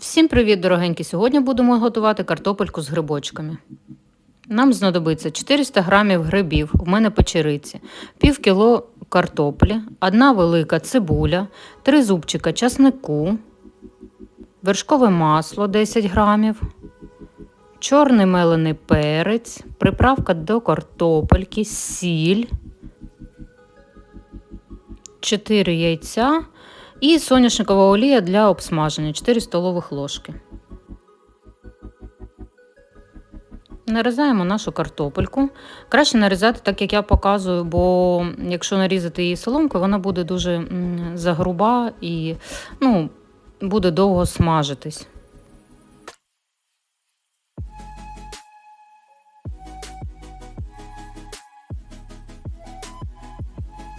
Всім привіт, дорогенькі! Сьогодні будемо готувати картопельку з грибочками. Нам знадобиться 400 грамів грибів, в мене печериці, пів кіло картоплі, одна велика цибуля, три зубчика часнику, вершкове масло 10 грамів, чорний мелений перець, приправка до картопельки, сіль, 4 яйця і соняшникова олія для обсмаження 4 столових ложки. Нарізаємо нашу картопельку. Краще нарізати так, як я показую, бо якщо нарізати її соломкою, вона буде дуже загруба і ну, буде довго смажитись.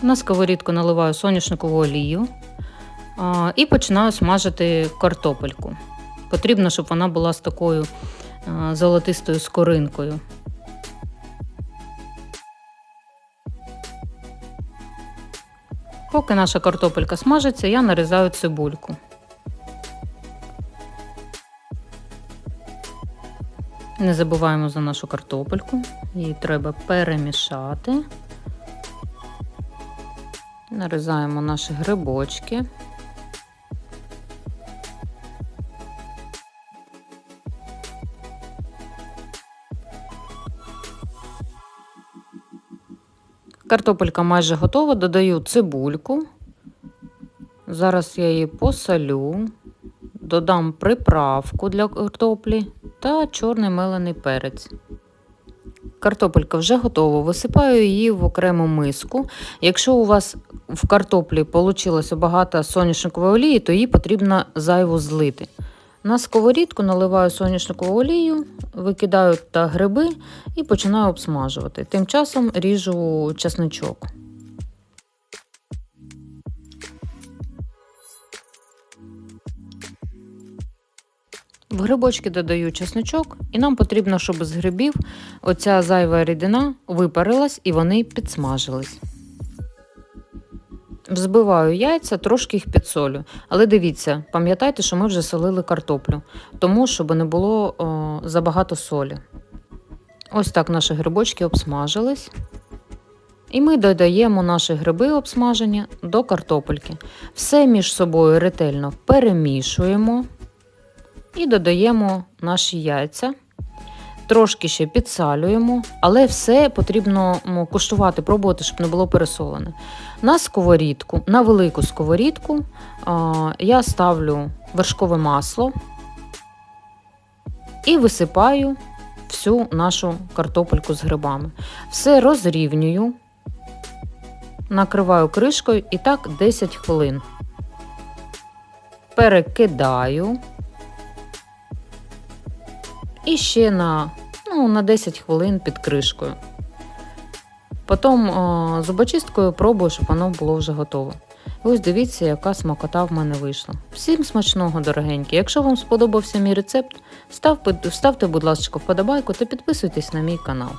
На сковорідку наливаю соняшникову олію і починаю смажити картопельку. Потрібно, щоб вона була з такою золотистою скоринкою. Поки наша картопелька смажиться, я нарізаю цибульку. Не забуваємо за нашу картопельку, її треба перемішати. Нарізаємо наші грибочки. Картопелька майже готова, додаю цибульку. Зараз я її посолю, додам приправку для картоплі та чорний мелений перець. Картопелька вже готова. Висипаю її в окрему миску. Якщо у вас в картоплі вийшло багато соняшникової олії, то її потрібно зайву злити. На сковорідку наливаю соняшникову олію, викидаю та гриби і починаю обсмажувати. Тим часом ріжу чесничок. В грибочки додаю чесночок, і нам потрібно, щоб з грибів оця зайва рідина випарилась і вони підсмажились. Взбиваю яйця, трошки їх підсолю. Але дивіться, пам'ятайте, що ми вже солили картоплю, тому щоб не було о, забагато солі. Ось так наші грибочки обсмажились. І ми додаємо наші гриби обсмажені до картопельки. Все між собою ретельно перемішуємо і додаємо наші яйця. Трошки ще підсалюємо, але все потрібно куштувати, пробувати, щоб не було пересолене. На сковорідку, на велику сковорідку я ставлю вершкове масло і висипаю всю нашу картопельку з грибами. Все розрівнюю, накриваю кришкою і так 10 хвилин. Перекидаю. І ще на, ну, на 10 хвилин під кришкою. Потім зубочисткою пробую, щоб воно було вже готове. І ось дивіться, яка смакота в мене вийшла. Всім смачного, дорогенькі. Якщо вам сподобався мій рецепт, став, ставте, будь ласка, вподобайку та підписуйтесь на мій канал.